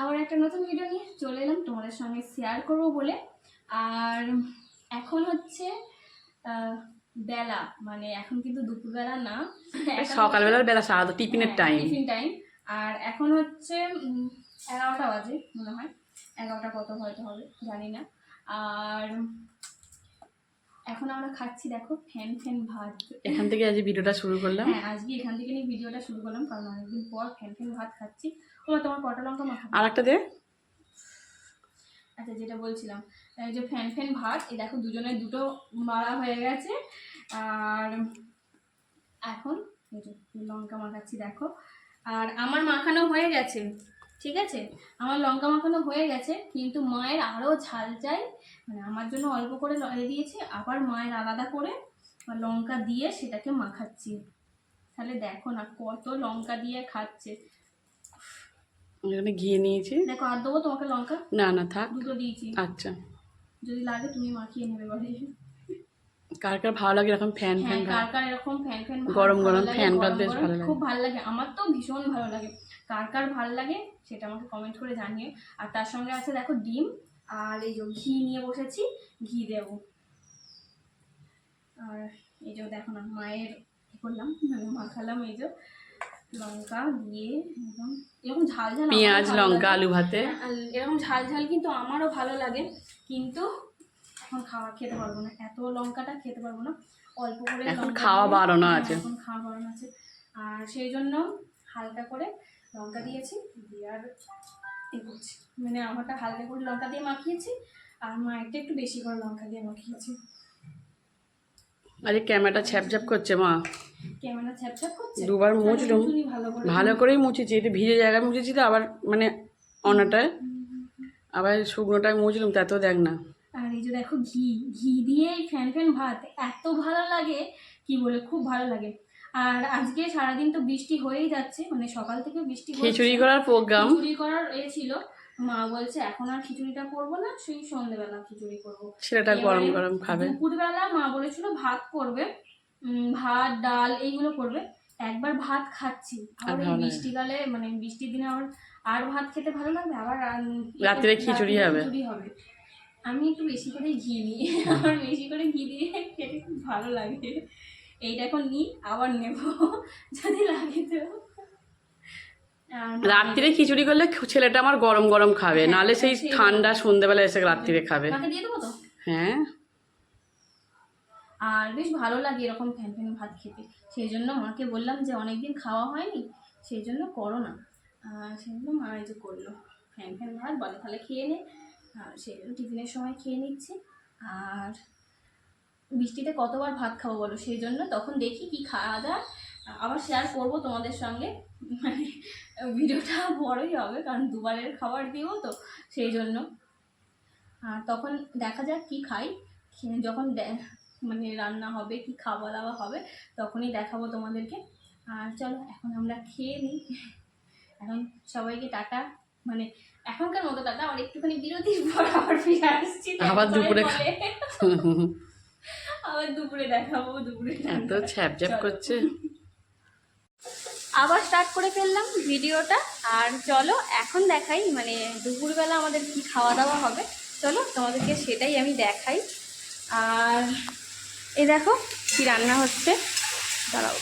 আবার একটা নতুন ভিডিও নিয়ে চলে এলাম। তোমাদের সঙ্গে শেয়ার করব বলে। আর এখন হচ্ছে বেলা। মানে এখন কিন্তু দুপুরবেলা না। সকালবেলার বেলা সারা টিফিনের টাইম টিফিন টাইম আর এখন হচ্ছে এগারোটা বাজে মনে হয়। এগারোটা কত হয়তো হবে জানি না। আর এখন আমরা খাচ্ছি দেখো ফ্যান ফ্যান ভাত। এখান থেকে আজ ভিডিওটা শুরু করলাম। হ্যাঁ আজকে এখান থেকে নিয়ে ভিডিওটা শুরু করলাম কারণ অনেকদিন পর ফ্যান ফ্যান ভাত খাচ্ছি। ও তোমার কটা লঙ্কা মাখা। আর একটা দে। আচ্ছা যেটা বলছিলাম এই যে ফ্যান ফ্যান ভাত এই দেখো দুজনের দুটো মারা হয়ে গেছে। আর এখন এই যে লঙ্কা মাখাচ্ছি দেখো। আর আমার মাখানো হয়ে গেছে। ঠিক আছে? আমার লঙ্কা মাখানো হয়ে গেছে কিন্তু মায়ের আরও ঝাল চাই। মানে আমার জন্য অল্প করে লয়ে দিয়েছি আবার মায়ের আলাদা করে লঙ্কা দিয়ে সেটাকে মাখাচ্ছি। তাহলে দেখো না কত লঙ্কা দিয়ে খাচ্ছে। এখানে ঘি নিয়েছি। দেখো আর দেবো তোমাকে লঙ্কা? না না থাক। দুটো দিয়েছি। আচ্ছা। যদি লাগে তুমি মাখিয়ে নেবে বাড়ি কার কার ভালো লাগে এরকম ফ্যান হ্যাঁ ফ্যান কার কার এরকম ফ্যান ফ্যান গরম গরম ফ্যান ভাত বেশ ভালো লাগে। খুব ভালো লাগে। আমার তো ভীষণ ভালো লাগে। কার কার ভালো লাগে সেটা আমাকে কমেন্ট করে জানিয়ে আর তার সঙ্গে আছে দেখো ডিম আর এই যে ঘি নিয়ে বসেছি ঘি দেব। আর এই যে দেখো না মায়ের করলাম? মানে মাখালাম এই যে লঙ্কা দিয়ে একদম এরকম ঝাল ঝাল পেঁয়াজ লঙ্কা আলু ভাতে। এরকম ঝাল ঝাল কিন্তু আমারও ভালো লাগে। কিন্তু এখন খাওয়া খেতে পারব না। এত লঙ্কাটা খেতে পারব না। অল্প করে এখন খাওয়া বারণও হ্যাঁ, আছে। এখন খাওয়া বারণ আছে। আর সেই জন্য হালকা করে লঙ্কা দিয়েছি দিয়ে আর করছি। মানে আমারটা হালকা করে লঙ্কা দিয়ে মাখিয়েছি আর মায়েরটা একটু বেশি করে লঙ্কা দিয়ে মাখিয়েছি। আরে ক্যামেরাটা ছ্যাপ ছ্যাপ করছে মা। ক্যামেরা ছ্যাপ ছ্যাপ করছে? দুবার মুছলুম। ভালো ভালো করেই মুছেছি একটু ভিজে জায়গায় মুছেছি তো আবার মানে অন্যটায় আবার শুকনোটায় মুছলুম তাতেও দেখ না। আর এই যে দেখো ঘি ঘি দিয়ে ফ্যান ফ্যান ভাত এত ভালো লাগে কি বলে খুব ভালো লাগে। আর আজকে সারাদিন তো বৃষ্টি হয়েই যাচ্ছে মানে সকাল থেকে বৃষ্টি খিচুড়ি করার প্রোগ্রাম খিচুড়ি করার এ ছিল। মা বলছে এখন আর খিচুড়িটা করব না সেই সন্ধ্যেবেলা খিচুড়ি করব। ছেলেটা গরম গরম খাবে। দুপুরবেলা মা বলেছিল ভাত করবে ভাত ডাল এইগুলো করবে। একবার ভাত খাচ্ছি। এই বৃষ্টিকালে মানে বৃষ্টির দিনে আবার আর ভাত খেতে ভালো লাগবে? আবার আর- রাত্রে খিচুড়ি হবে। খিচুড়ি হবে। আমি একটু বেশি করে ঘি নিই। আমার বেশি করে ঘি দিয়ে খেতে খুব ভালো লাগে। এইটা এখন নিই আবার নেব যদি লাগে তো। রাত্রিরে খিচুড়ি করলে ছেলেটা আমার গরম গরম খাবে হ্যাঁ, নালে সেই ঠান্ডা সন্ধ্যেবেলা এসে রাত্রিরে খাবে। হ্যাঁ। আর বেশ ভালো লাগে এরকম ফ্যান ফ্যান ভাত খেতে। সেই জন্য মাকে বললাম যে অনেকদিন খাওয়া হয়নি সেই জন্য করো না। সেই জন্য মা এই যে করল ফ্যান ফ্যান ভাত বলে তাহলে খেয়ে নে। আর সেই জন্য টিফিনের সময় খেয়ে নিচ্ছি। আর বৃষ্টিতে কতবার ভাত খাব বলো? সেই জন্য তখন দেখি কি খাওয়া যায়। আবার শেয়ার করব তোমাদের সঙ্গে। মানে ভিডিওটা বড়ই হবে কারণ দুবারের খাবার দিব তো সেই জন্য আর তখন দেখা যাক কি খাই। যখন মানে রান্না হবে কি খাওয়া দাওয়া হবে তখনই দেখাবো তোমাদেরকে। আর চলো এখন আমরা খেয়ে নিই। এখন সবাইকে টাটা। মানে এখনকার মতো টাটা আর একটুখানি বিরতির পর আবার ফিরে আসছি। আবার দুপুরে আবার দুপুরে দেখাবো দুপুরে এত রান্না। ছ্যাপ ছ্যাপ চলো। করছে। আবার স্টার্ট করে ফেললাম ভিডিওটা। আর চলো এখন দেখাই মানে দুপুরবেলা আমাদের কি খাওয়া দাওয়া হবে। চলো তোমাদেরকে সেটাই আমি দেখাই। আর এই দেখো কি রান্না হচ্ছে। দাঁড়াও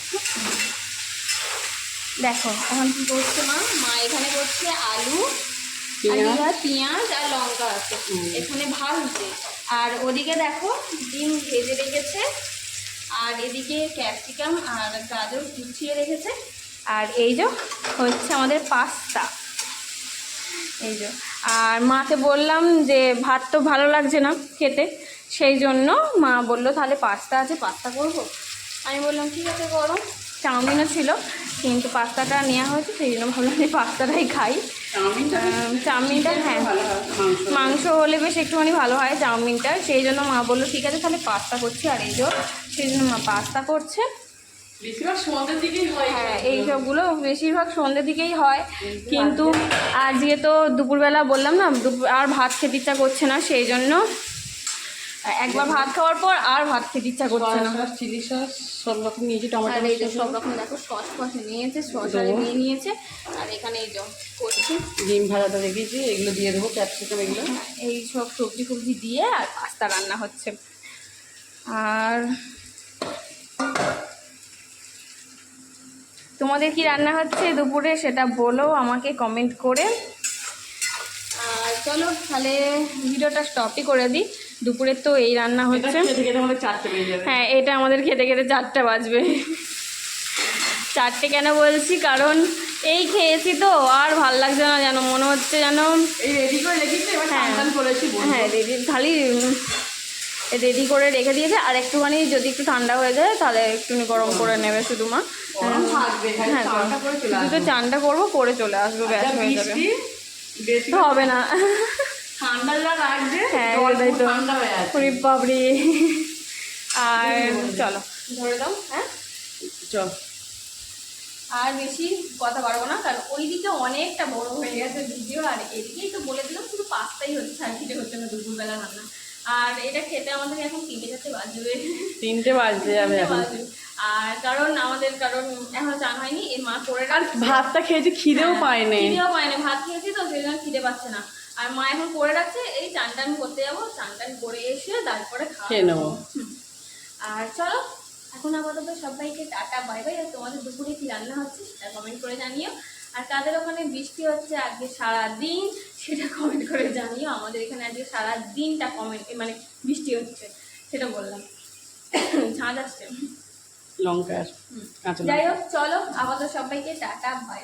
দেখো এখন কি করছে মা? মা এখানে করছে আলু পেঁয়াজ। আর লঙ্কা আছে। এখানে ভাজছে আর ওদিকে দেখো ডিম ভেজে রেখেছে। আর এদিকে ক্যাপসিকাম আর গাজর কুচিয়ে রেখেছে। আর এই যে হচ্ছে আমাদের পাস্তা। এই যে। আর মাকে বললাম যে ভাত তো ভালো লাগছে না খেতে। সেই জন্য মা বলল তাহলে পাস্তা আছে পাস্তা করব? আমি বললাম ঠিক আছে করো। চাউমিনও ছিল কিন্তু পাস্তাটা নেওয়া হয়েছে সেই জন্য ভাবলাম যে পাস্তাটাই খাই। চাউমিনটা হ্যাঁ। মাংস। হলে বেশ একটুখানি ভালো হয় চাউমিনটা। সেই জন্য মা বলল ঠিক আছে তাহলে পাস্তা করছি। আর এই যে সেই জন্য মা পাস্তা করছে। বেশিরভাগ সন্ধ্যের দিকেই হয়। এই সবগুলো বেশিরভাগ সন্ধ্যের দিকেই হয়। কিন্তু আজকে তো দুপুরবেলা বললাম না আর ভাত খেতে ইচ্ছা করছে না সেই জন্য আর একবার ভাত খাওয়ার পর আর ভাত খেতে ইচ্ছা করছে না। সস চিলি সস সব রকম নিয়েছি টমেটো আর এই সব রকম দেখো সস ফস নিয়েছে সস দেবো। নিয়ে নিয়েছে আর এখানে এই যে করছি ডিম ভাজাটা রেখেছি এগুলো দিয়ে দেবো ক্যাপসিকাম এগুলো। এই সব সবজি ফবজি দিয়ে আর পাস্তা রান্না হচ্ছে। আর তোমাদের কি রান্না হচ্ছে দুপুরে সেটা বলো আমাকে কমেন্ট করে। আর চলো তাহলে ভিডিওটা স্টপই করে দিই। দুপুরে তো এই রান্না হচ্ছে। হ্যাঁ এটা আমাদের খেতে খেতে চারটে বাজবে। চারটে কেন বলছি? কারণ এই খেয়েছি তো আর ভালো লাগছে না যেন মনে হচ্ছে যেন রেডি করে রেখেছি হ্যাঁ। করেছি হ্যাঁ রেডি খালি রেডি করে রেখে দিয়েছে। আর একটুখানি যদি একটু ঠান্ডা হয়ে যায় তাহলে একটু গরম করে নেবে শুধু মা। হ্যাঁ চানটা শুধু তো চানটা করব করে চলে আসব ব্যাস হয়ে যাবে। বেশি হবে না। ঠান্ডা যা লাগছে হ্যাঁ, ওটাই তো। ঠান্ডা হয়ে আছে। পুরি বাবরি আর চলো। ধরে দাও হ্যাঁ? চল। আর বেশি কথা পারব না কারণ ওইদিকে অনেকটা বড় হয়ে গেছে ভিডিও আর এদিকেই তো বলে দিলাম শুধু পাস্তাই হচ্ছে আর কিছু হচ্ছে না দুপুরবেলা রান্না। আর এটা খেতে আমাদের এখন তিনটে চারটে বাজবে। তিনটে বাজতে যাবে এখন বাজবে। আর কারণ আমাদের কারণ এখনও চান হয়নি এর মা করে আর ভাতটা খেয়েছি খিদেও হ্যাঁ, পায়নি খিদেও পায়নি ভাত খেয়েছি তো সেই জন্য খিদে পাচ্ছে না। আর মা এখন করে রাখছে এই চান টান করতে যাব চান টান করে এসে তারপরে খেয়ে নেব। আর চলো এখন আপাতত সবাইকে টাটা বাই বাই। আর তোমাদের দুপুরে কি রান্না হচ্ছে সেটা কমেন্ট করে জানিও। আর কাদের ওখানে বৃষ্টি হচ্ছে আজকে সারা দিন সেটা কমেন্ট করে জানিও। আমাদের এখানে আজকে সারা দিনটা কমেন্ট মানে বৃষ্টি হচ্ছে সেটা বললাম। ঝাঁজ আসছে। লঙ্কা আর হুম। কাঁচা যাই হোক চলো আপাতত সবাইকে টাটা বাই